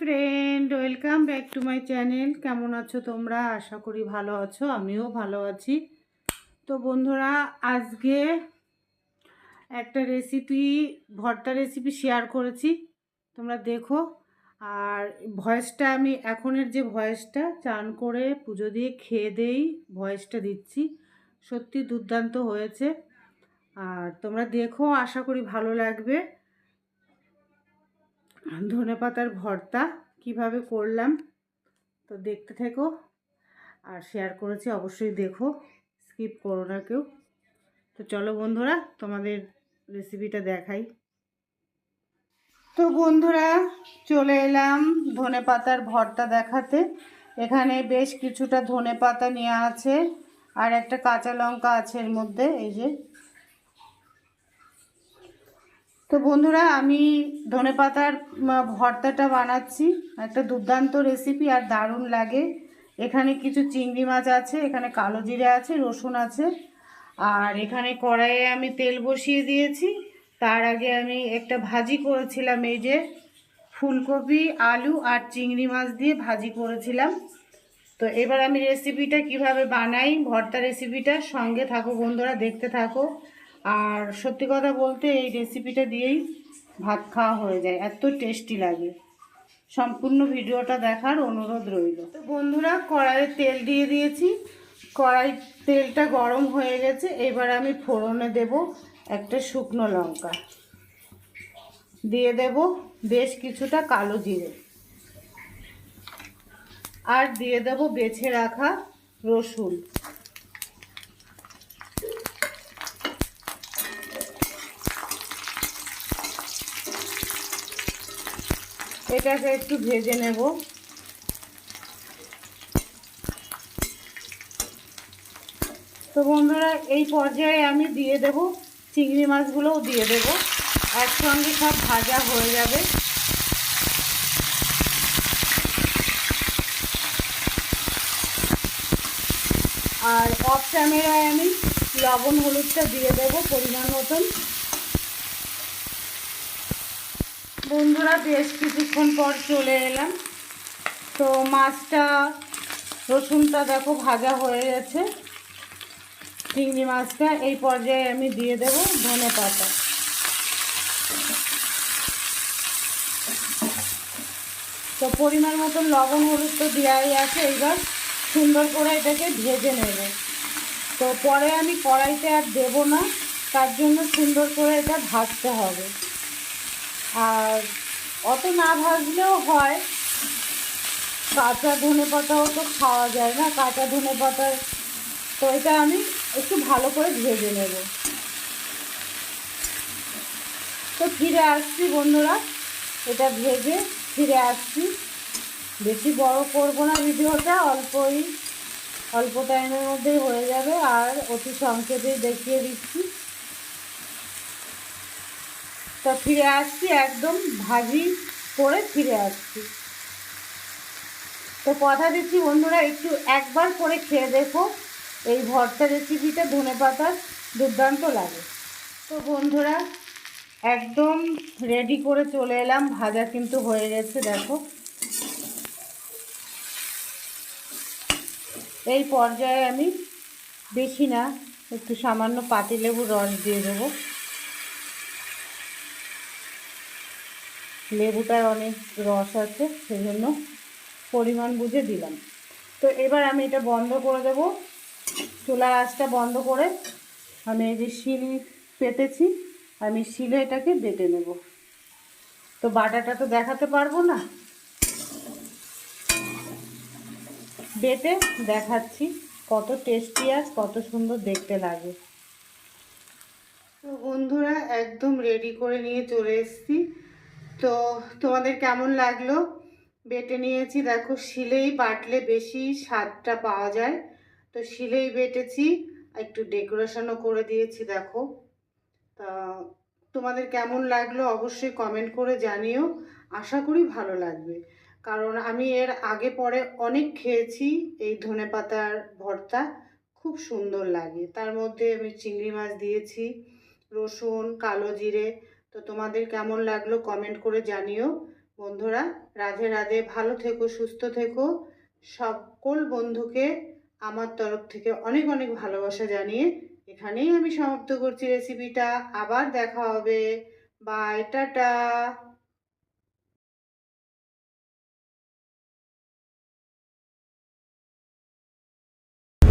Friend welcome back to my channel কেমন আছো তোমরা? আশা করি ভালো আছো, আমিও ভালো আছি। তো বন্ধুরা, আজকে একটা রেসিপি ভর্তা রেসিপি শেয়ার করেছি। তোমরা দেখো, আর ভয়েসটা আমি এখনের যে ভয়েসটা চান করে পুজো দিয়ে খেয়ে দেই ভয়েসটা দিচ্ছি। সত্যি দুর্দান্ত হয়েছে। আর তোমরা দেখো, আশা করি ভালো লাগবে। ধনে পাতার ভর্তা কীভাবে করলাম তো দেখতে থেকো আর শেয়ার করেছি অবশ্যই দেখো স্কিপ করো না কেউ। তো চলো বন্ধুরা, তোমাদের রেসিপিটা দেখাই। তো বন্ধুরা, চলে এলাম ধনে পাতার ভর্তা দেখাতে। এখানে বেশ কিছুটা ধনে পাতা নেওয়া আছে আর একটা কাঁচা লঙ্কা আছে এর মধ্যে, এই যে তো বন্ধুরা, আমি ধনে পাতার ভর্তাটা বানাচ্ছি। একটা দুর্দান্ত রেসিপি আর দারুণ লাগে। এখানে কিছু চিংড়ি মাছ আছে, এখানে কালো জিরে আছে, রসুন আছে। আর এখানে কড়াইয়ে আমি তেল বসিয়ে দিয়েছি। তার আগে আমি একটা ভাজি করেছিলাম, এই যে ফুলকপি, আলু আর চিংড়ি মাছ দিয়ে ভাজি করেছিলাম। তো এবার আমি রেসিপিটা কীভাবে বানাই, ভর্তা রেসিপিটা সঙ্গে থাকো বন্ধুরা, দেখতে থাকো। আর সত্যি কথা বলতে এই রেসিপিটা দিয়েই ভাত খাওয়া হয়ে যায়। এত টেস্টি লাগে। সম্পূর্ণ ভিডিওটা দেখার অনুরোধ রইল। বন্ধুরা, কড়াইয়ে তেল দিয়ে দিয়েছি। কড়াই তেলটা গরম হয়ে গেছে। এবার আমি ফোড়নে দেব একটা শুকনো লঙ্কা। দিয়ে দেব বেশ কিছুটা কালো জিরে। আর দিয়ে দেব বেছে রাখা রসুন। এটাকে একটু ভেজে নেব। তো বন্ধুরা, এই পর্যায়ে আমি দিয়ে দেব, চিংড়ি মাছগুলোও দিয়ে দেব। একসঙ্গে সব ভাজা হয়ে যাবে। আর অফ ক্যামেরায় আমি লবণ, হলুদটা দিয়ে দেবো পরিমাণ মতন। বন্ধুরা, বেশ কিছুক্ষণ পর চলে এলাম। তো মাছটা, রসুনটা দেখো ভাজা হয়ে গেছে। চিংড়ি মাছটা এই পর্যায়ে আমি দিয়ে দেব ধনে পাতা। তো পরিমাণ মতন লবণ, হলুদ তো দেওয়াই আছে। এইবার সুন্দর করে এটাকে ভেজে নেব। তো পরে আমি কড়াইতে আর দেব না, তার জন্য সুন্দর করে এটা ভাজতে হবে। আর অত না ভাজলেও হয়। কাঁচা ধনে পাতাও তো খাওয়া যায় না। কাঁচা ধনে পাতা তো এটা আমি একটু ভালো করে ভেজে নেব। তো ফিরে আসছি বন্ধুরা। এটা ভেজে ফিরে আসছি। বেশি বড় করব না ভিডিওটা, অল্পই, অল্প টাইমের মধ্যেই হয়ে যাবে। আর অতি সংক্ষেপেই দেখিয়ে দিচ্ছি। তো ফিরে আসছি, একদম ভাজি করে ফিরে আসছি। তো কথা দিচ্ছি বন্ধুরা, একটু একবার করে খেয়ে দেখো। এই ভর্তা রেসিপিটা ধনে পাতার দুর্দান্ত লাগে। তো বন্ধুরা, একদম রেডি করে চলে এলাম। ভাজা কিন্তু হয়ে গেছে, দেখো। এই পর্যায়ে আমি বেশি না, একটু সামান্য পাতিলেবুর রস দিয়ে দেবো। লেবুটার অনেক রস আছে, সেজন্য পরিমাণ বুঝে দিলাম। তো এবার আমি এটা বন্ধ করে দেব। চুলার আঁচটা বন্ধ করে আমি এই যে শিল পেতেছি, আমি শিলে এটাকে বেটে নেব। তো বাটাটা তো দেখাতে পারব না। বেটে দেখাচ্ছি কত টেস্টি আর কত সুন্দর দেখতে লাগে। তো বন্ধুরা, একদম রেডি করে নিয়ে চলে এসেছি। তো তোমাদের কেমন লাগল? বেটে নিয়েছি, দেখো শিলেই বাটলে বেশি স্বাদটা পাওয়া যায়। তো শিলেই বেটেছি, একটু ডেকোরেশনও করে দিয়েছি, দেখো। তা তোমাদের কেমন লাগল অবশ্যই কমেন্ট করে জানিও, আশা করি ভালো লাগবে। কারণ আমি এর আগে পরে অনেক খেয়েছি, এই ধনে পাতার ভর্তা, খুব সুন্দর লাগে। তার মধ্যে আমি চিংড়ি মাছ দিয়েছি, রসুন, কালো জিরে তো তোমাদের কেমন লাগল কমেন্ট করে জানিও। বন্ধুরা, রাধে রাধে, ভালো থেকো, সুস্থ থেকো। সকল বন্ধুকে আমার তরফ থেকে অনেক অনেক ভালোবাসা জানিয়ে এখানেই আমি সমাপ্ত করছি রেসিপিটা আবার দেখা হবে। Bye tata.